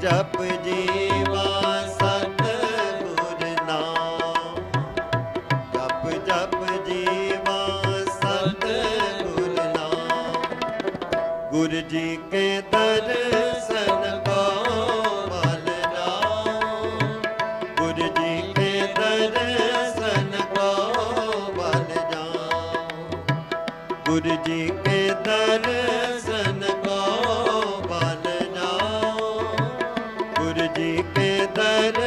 ਜਪ ਜੀਵਾ ਸਤ ਗੁਰ ਜਪ ਜਪ ਜੀਵਾ ਸਤ ਗੁਰ ਨਾਮ। ਗੁਰ ਜੀ ਕੇ ਦਰਸਨ ਗੁਰ ਜੀ ਕੇ ਦਰਸ਼ਨ ਕੋ ਬਨ ਜਾਓ ਜੀ ਕੇ ਦਰ